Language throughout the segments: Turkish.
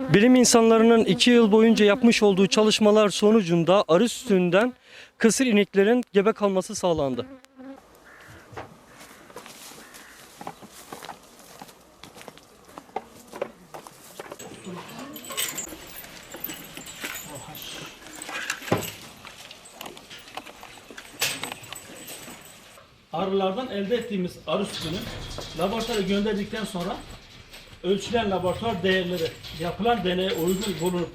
Bilim insanlarının iki yıl boyunca yapmış olduğu çalışmalar sonucunda arı sütünden kısır ineklerin gebe kalması sağlandı. arılardan elde ettiğimiz arı sütünü laboratuvara gönderdikten sonra ölçülen laboratuvar değerleri yapılan deneye uygun bulunup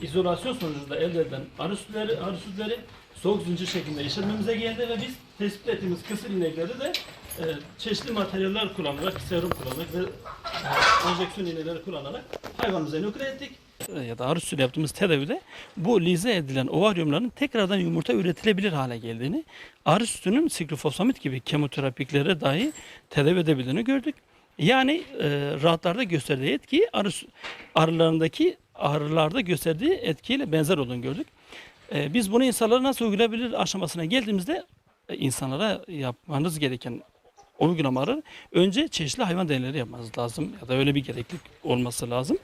izolasyon sonucunda elde edilen arı sütleri, arı sütleri soğuk zincir şeklinde işletmemize geldi ve biz tespit ettiğimiz kısır inekleri de e, çeşitli materyaller kullanarak, serum kullanarak ve e, enjeksiyon iğneleri kullanarak hayvanımıza inokule ettik. Ya da arı sütüyle yaptığımız tedavide bu lize edilen ovaryumların tekrardan yumurta üretilebilir hale geldiğini, arı sütünün siklofosfamid gibi kemoterapiklere dahi tedavi edebildiğini gördük. Yani e, rahatlarda gösterdiği etki arı, arılarındaki arılarda gösterdiği etkiyle benzer olduğunu gördük. E, biz bunu insanlara nasıl uygulayabilir aşamasına geldiğimizde e, insanlara yapmanız gereken uygulamaları önce çeşitli hayvan deneyleri yapmanız lazım ya da öyle bir gereklilik olması lazım.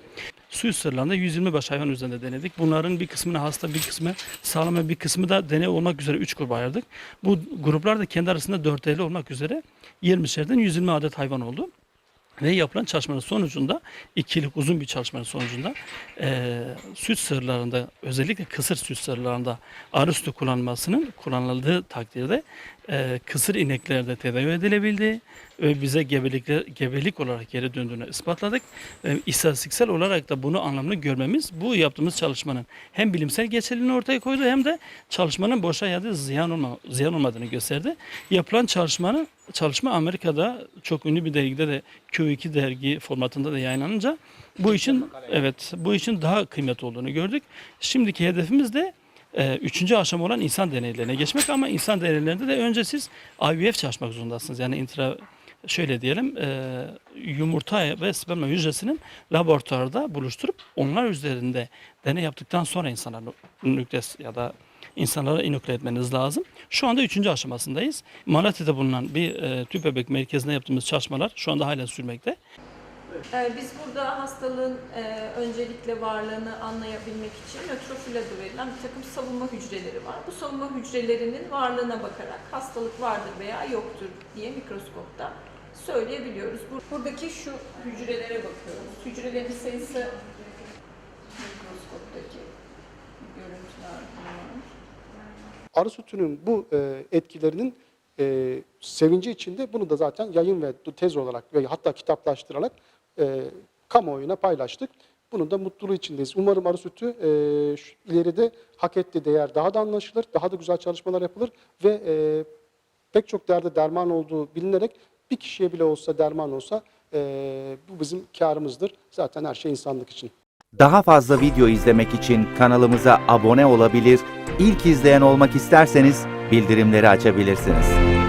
Su sırlarında 120 baş hayvan üzerinde denedik. Bunların bir kısmını hasta, bir kısmı sağlam bir kısmı da deney olmak üzere 3 gruba ayırdık. Bu gruplar da kendi arasında 4 50 olmak üzere 20'şerden 120 adet hayvan oldu. Ve yapılan çalışmanın sonucunda, iki yıllık uzun bir çalışmanın sonucunda eee süt sığırlarında, özellikle kısır süt sığırlarında arı sütü kullanılmasının kullanıldığı takdirde eee kısır ineklerde tedavi edilebildi ve bize gebelikler, gebelik olarak geri döndüğünü ispatladık. Ve istatistiksel olarak da bunu anlamlı görmemiz bu yaptığımız çalışmanın hem bilimsel geçerliliğini ortaya koydu hem de çalışmanın boşa ya da ziyan, olma, ziyan olmadığını gösterdi. Yapılan çalışmanın çalışma Amerika'da çok ünlü bir dergide de Q2 dergi formatında da yayınlanınca bu işin evet bu işin daha kıymetli olduğunu gördük. Şimdiki hedefimiz de e, üçüncü aşama olan insan deneylerine geçmek ama insan deneylerinde de önce siz IVF çalışmak zorundasınız. Yani intra şöyle diyelim e, yumurta ve sperma hücresinin laboratuvarda buluşturup onlar üzerinde deney yaptıktan sonra insanlara nükleus ya da insanlara inokle etmeniz lazım. Şu anda üçüncü aşamasındayız. Malatya'da bulunan bir e, tüp bebek merkezinde yaptığımız çalışmalar şu anda hala sürmekte. Ee, Biz burada hastalığın e, öncelikle varlığını anlayabilmek için nötrofil adı verilen bir takım savunma hücreleri var. Bu savunma hücrelerinin varlığına bakarak hastalık vardır veya yoktur diye mikroskopta söyleyebiliyoruz. Bu- Buradaki şu hücrelere bakıyoruz. Hücrelerin sayısı mikroskoptaki görüntüler bunlar. arı sütünün bu e, etkilerinin e, sevinci içinde bunu da zaten yayın ve tez olarak ve hatta kitaplaştırarak e, kamuoyuna paylaştık. Bunun da mutluluğu içindeyiz. Umarım arı sütü e, ileride hak ettiği değer daha da anlaşılır, daha da güzel çalışmalar yapılır ve e, pek çok derde derman olduğu bilinerek bir kişiye bile olsa derman olsa e, bu bizim karımızdır. Zaten her şey insanlık için. Daha fazla video izlemek için kanalımıza abone olabilir, ilk izleyen olmak isterseniz bildirimleri açabilirsiniz.